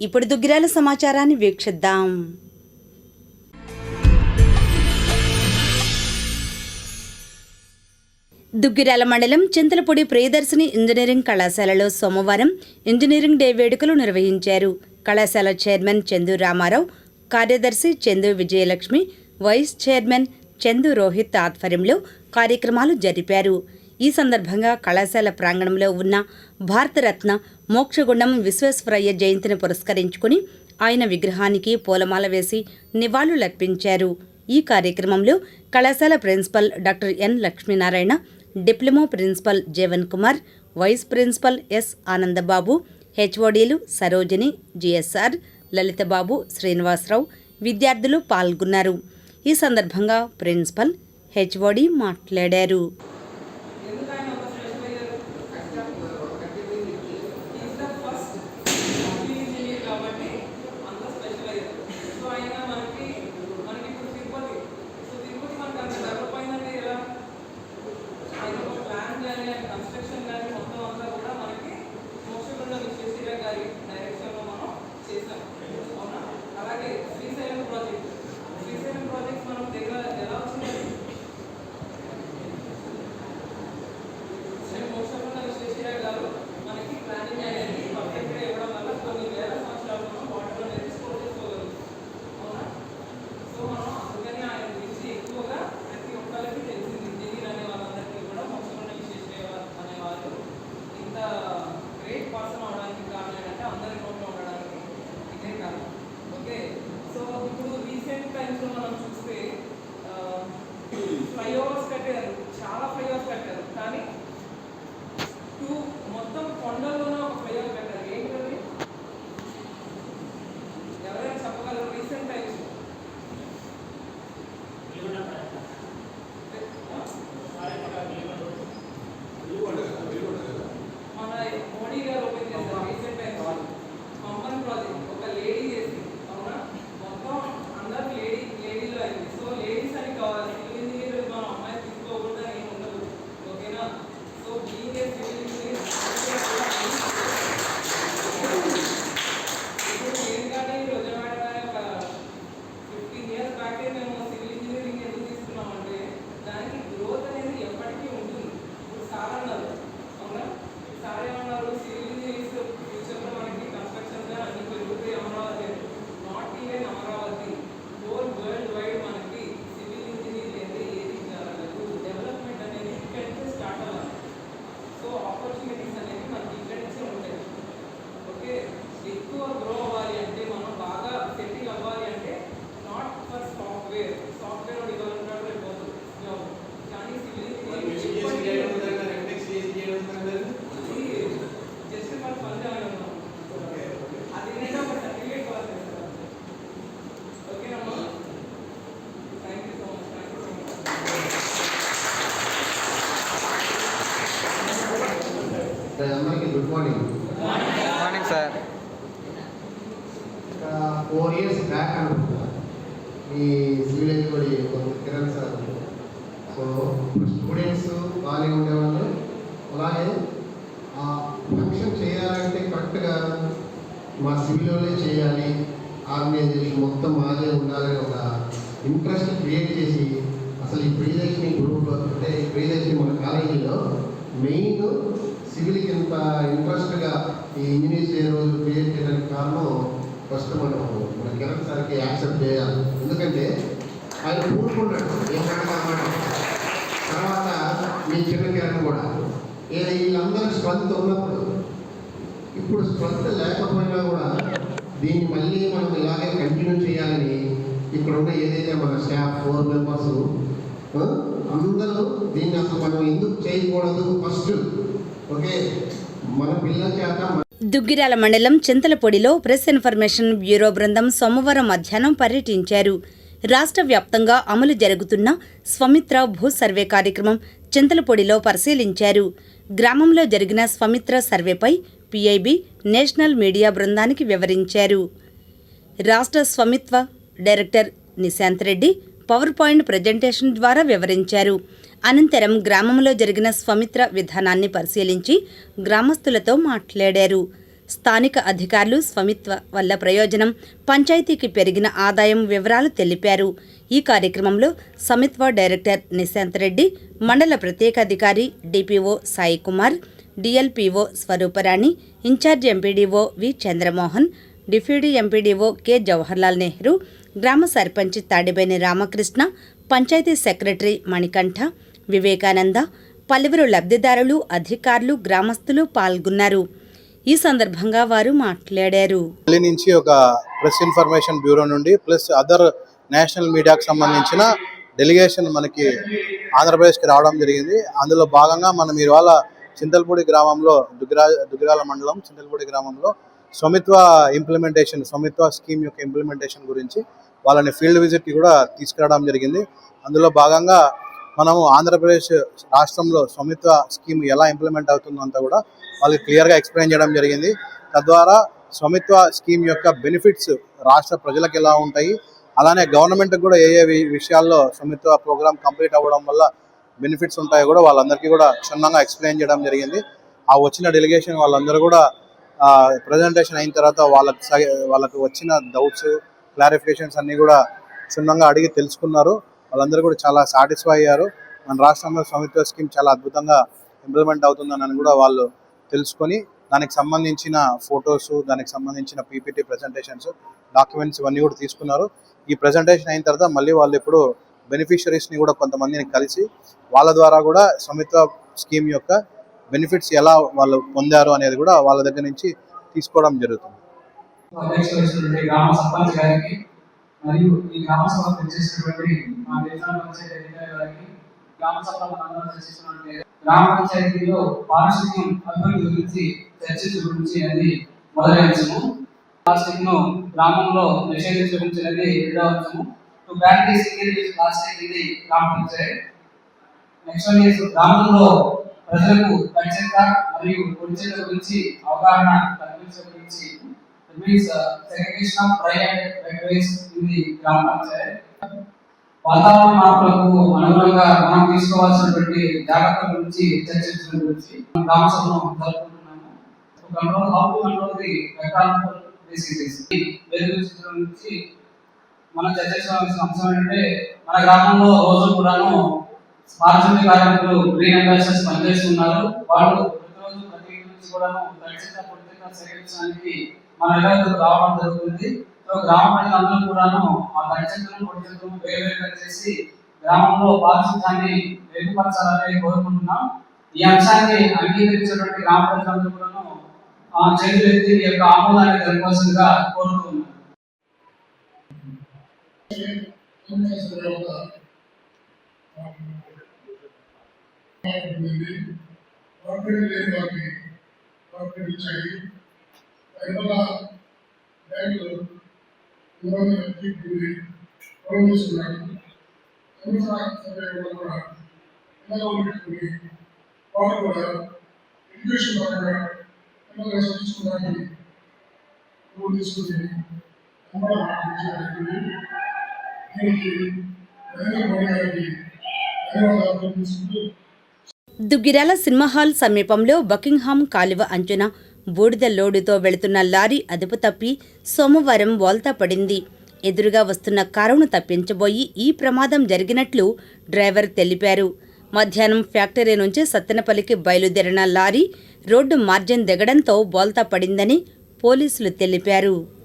ఇప్పుడు దుగ్గిరాల సమాచారాన్ని వీక్షిద్దాం. దుగ్గిరాల మండలం చింతలపూడి ప్రియదర్శిని ఇంజనీరింగ్ కళాశాలలో సోమవారం ఇంజనీరింగ్ డే వేడుకలు నిర్వహించారు. కళాశాల చైర్మన్ చందు రామారావు కార్యదర్శి చందు విజయలక్ష్మి వైస్ చైర్మన్ చందు రోహిత్ ఆధ్వర్యంలో కార్యక్రమాలు జరిపారు. ఈ సందర్భంగా కళాశాల ప్రాంగణంలో ఉన్న భారతరత్న మోక్షగుండం విశ్వేశ్వరయ్య జయంతిని పురస్కరించుకుని ఆయన విగ్రహానికి పూలమాల వేసి నివాళులర్పించారు ఈ కార్యక్రమంలో కళాశాల principal doctor N Lakshminarayana diploma principal Jeevan Kumar vice principal S Anandababu హెచ్ఓడీలు Sarojini GSR Lalithababu Srinivasarao విద్యార్థులు పాల్గొన్నారు. ఈ సందర్భంగా ప్రిన్సిపల్ హెచ్ఓడి మాట్లాడారు. అందరికీ good morning morning sir four years back అనుకుంటా. ఈ సివిల్ కొంచెం కిరణ్ సార్ సో స్టూడెంట్స్ బాగానే ఉండేవాళ్ళు అలాగే ఆ ఫంక్షన్ చేయాలంటే కరెక్ట్గా మా సివిల్లోనే చేయాలి. ఆర్గనైజేషన్ మొత్తం మాదే ఉండాలని ఒక ఇంట్రెస్ట్ క్రియేట్ చేసి అసలు ఈ ప్రియదర్శిని గ్రూప్ అంటే ఈ ప్రియదర్శిని మన కాలేజీలో మెయిన్ సివిల్కి ఇంత ఇంట్రెస్ట్గా ఈ ఇంజనీర్స్ ఏ రోజు క్రియేట్ చేయడానికి కారణం ఫస్ట్ మనం మన కిరణ్ సార్కి యాక్సెప్ట్ చేయాలి. ఎందుకంటే ఆయన కూడుకున్నాడు ఏ తర్వాత మీ చిన్న కిరణ్ కూడా. వీళ్ళందరూ స్ట్రెంత్ ఉన్నప్పుడు. ఇప్పుడు స్ట్రెంత్ లేకపోయినా కూడా దీన్ని మళ్ళీ మనం ఇలాగే కంటిన్యూ చేయాలని ఇక్కడ ఉన్న ఏదైతే మన స్టాఫ్ ఫోర్ మెంబర్స్ అందరూ దీన్ని అసలు మనం ఎందుకు చేయకూడదు? ఫస్ట్ దుగ్గిరాల మండలం చింతలపొడిలో ప్రెస్ ఇన్ఫర్మేషన్ బ్యూరో బృందం సోమవారం మధ్యాహ్నం పర్యటించారు. రాష్ట్ర వ్యాప్తంగా అమలు జరుగుతున్న స్వమిత్ర భూ సర్వే కార్యక్రమం చింతలపొడిలో పరిశీలించారు. గ్రామంలో జరిగిన స్వమిత్ర సర్వేపై పిఐబి నేషనల్ మీడియా బృందానికి వివరించారు. రాష్ట్ర Svamitva director Nishant Reddy power point presentation ద్వారా వివరించారు. అనంతరం గ్రామంలో జరిగిన స్వమిత్ర విధానాన్ని పరిశీలించి గ్రామస్తులతో మాట్లాడారు. స్థానిక అధికారులు స్వమిత్వ వల్ల ప్రయోజనం పంచాయతీకి పెరిగిన ఆదాయం వివరాలు తెలిపారు. ఈ కార్యక్రమంలో సమిత్వ డైరెక్టర్ నిశాంత్ రెడ్డి మండల ప్రత్యేకాధికారి DPO Sai Kumar DLPO Swarooparani incharge MPDO V Chandramohan deputy MPDO K Jawaharlal Nehru గ్రామ సర్పంచ్ తాడిబేని రామకృష్ణ పంచాయతీ సెక్రటరీ మణికంఠ వివేకానంద పలువురు లబ్ధిదారులు అధికారులు గ్రామస్తులు పాల్గొన్నారు. ఈ సందర్భంగా వారు మాట్లాడారు. ఢిల్లీ నుంచి ఒక ప్రెస్ ఇన్ఫర్మేషన్ బ్యూరో నుండి ప్లస్ అదర్ నేషనల్ మీడియాకు సంబంధించిన డెలిగేషన్ మనకి ఆంధ్రప్రదేశ్కి రావడం జరిగింది. అందులో భాగంగా మనం ఇవాళ చింతల్పూడి గ్రామంలో దుగ్గిరా దుగ్గిరాల మండలం చింతల్పూడి గ్రామంలో స్వమిత్వ ఇంప్లిమెంటేషన్ స్వమిత్వ స్కీమ్ యొక్క ఇంప్లిమెంటేషన్ గురించి వాళ్ళని ఫీల్డ్ విజిట్కి కూడా తీసుకురావడం జరిగింది. అందులో భాగంగా మనము ఆంధ్రప్రదేశ్ రాష్ట్రంలో స్వమిత్వ స్కీమ్ ఎలా ఇంప్లిమెంట్ అవుతుందో అంతా కూడా వాళ్ళకి క్లియర్గా ఎక్స్ప్లెయిన్ చేయడం జరిగింది. తద్వారా స్వమిత్వ స్కీమ్ యొక్క బెనిఫిట్స్ రాష్ట్ర ప్రజలకు ఎలా ఉంటాయి అలానే గవర్నమెంట్కి కూడా ఏ ఏ విషయాల్లో స్వమిత్వ ప్రోగ్రామ్ కంప్లీట్ అవ్వడం వల్ల బెనిఫిట్స్ ఉంటాయో కూడా వాళ్ళందరికీ కూడా క్షుణ్ణంగా ఎక్స్ప్లెయిన్ చేయడం జరిగింది. ఆ వచ్చిన డెలిగేషన్ వాళ్ళందరూ కూడా ప్రజెంటేషన్ అయిన తర్వాత వాళ్ళకి వాళ్ళకు వాళ్ళకి వచ్చిన డౌట్స్ క్లారిఫికేషన్స్ అన్నీ కూడా క్షుణ్ణంగా అడిగి తెలుసుకున్నారు. వాళ్ళందరూ కూడా చాలా సాటిస్ఫై అయ్యారు. మన రాష్ట్రంలో స్వామిత్వ స్కీమ్ చాలా అద్భుతంగా ఇంప్లిమెంట్ అవుతుందని కూడా వాళ్ళు తెలుసుకొని దానికి సంబంధించిన ఫొటోస్ దానికి సంబంధించిన పీపీటీ ప్రజెంటేషన్స్ డాక్యుమెంట్స్ ఇవన్నీ కూడా తీసుకున్నారు. ఈ ప్రజెంటేషన్ అయిన తర్వాత మళ్ళీ వాళ్ళు ఇప్పుడు బెనిఫిషరీస్ని కూడా కొంతమందిని కలిసి వాళ్ళ ద్వారా కూడా స్వామిత్వ స్కీమ్ యొక్క బెనిఫిట్స్ ఎలా వాళ్ళు పొందారు అనేది కూడా వాళ్ళ దగ్గర నుంచి తీసుకోవడం జరుగుతుంది. గ్రామ సర్పంచ్ గారికి మరియు ఈ గ్రామ సభకు వచ్చేసినటువంటి మా పంచాయతీ అధికారి గారికి గ్రామ సభలో గ్రామ పంచాయతీలో పారిశుద్ధ్యం అభివృద్ధి గురించి గురించి అనేది ప్లాస్టిక్ను గ్రామంలో నిషేధించడానికి రెండవ అంశము. To ban the single use plastic ఇది గ్రామ పంచాయతీ. నెక్స్ట్ వన్ గ్రామంలో ప్రజలకు పరిచయ మరియు పొడిచెట్ల గురించి అవగాహన కల్పించడం గురించి means segregation of dry and wet waste in the గ్రామ పంచాయత్ వాతావరణ మార్పులకు అనుగుణంగా మనం తీసుకోవాల్సినటువంటి జాగ్రత్తల గురించి చర్చించడం గురించి మనం గ్రామ సభను జరుపుకుంటున్నాము control how to control the economical diseases వెలుగుచడం గురించి మనం చర్చించాల్సిన అంశం ఏంటంటే మన గ్రామంలో రోజు కూడాను పారిశుద్ధ్య కార్మికులు గ్రీన్ అంబాసిడర్స్ పనిచేస్తున్నారు. వాళ్ళు ప్రతిరోజు ప్రతి ఇంటి నుంచి కూడాను తడిచిన సేకరించడానికి మన ఇళ్ళకు రావడం జరుగుతుంది. సో గ్రామ ప్రజలందరూ కూడాను ఆ తడిచెత్తను పొడిచెత్తను వేరువేరుగా చేసి గ్రామంలో పారిశుద్ధ్యాన్ని మెరుగుపరచాలని కోరుకుంటున్నాం. ఈ అంశాన్ని అంగీకరించినటువంటి గ్రామ ప్రజలందరూ కూడాను ఆ చేతులెత్తి ఈ యొక్క ఆమోదాన్ని జరపవలసిందిగా కోరుతున్నాం కార్పొరేట్ లేని వారికి కార్పొరేట్ ఇచ్చాయి అందువల్ల బ్యాంకులు వివరణ తీసుకుని గౌరవిస్తున్నారు సంస్థ కూడా పెట్టుకుని వారు కూడా ఎడ్యుకేషన్ పరంగా పిల్లలు చదివించుకోవడానికి లోన్ తీసుకుని దీనికి నరేంద్ర మోడీ గారికి ధన్యవాదాలు దుగ్గిరాల సినిమా హాల్ సమీపంలో బకింగ్హామ్ కాలువ అంచున బూడిద లోడుతో వెళుతున్న లారీ అదుపు తప్పి సోమవారం బోల్తా పడింది. ఎదురుగా వస్తున్న కారును తప్పించబోయి ఈ ప్రమాదం జరిగినట్లు డ్రైవర్ తెలిపారు. మధ్యాహ్నం ఫ్యాక్టరీ నుంచి సత్తెనపల్లికి బయలుదేరిన లారీ రోడ్డు మార్జిన్ దిగడంతో బోల్తా పడిందని పోలీసులు తెలిపారు.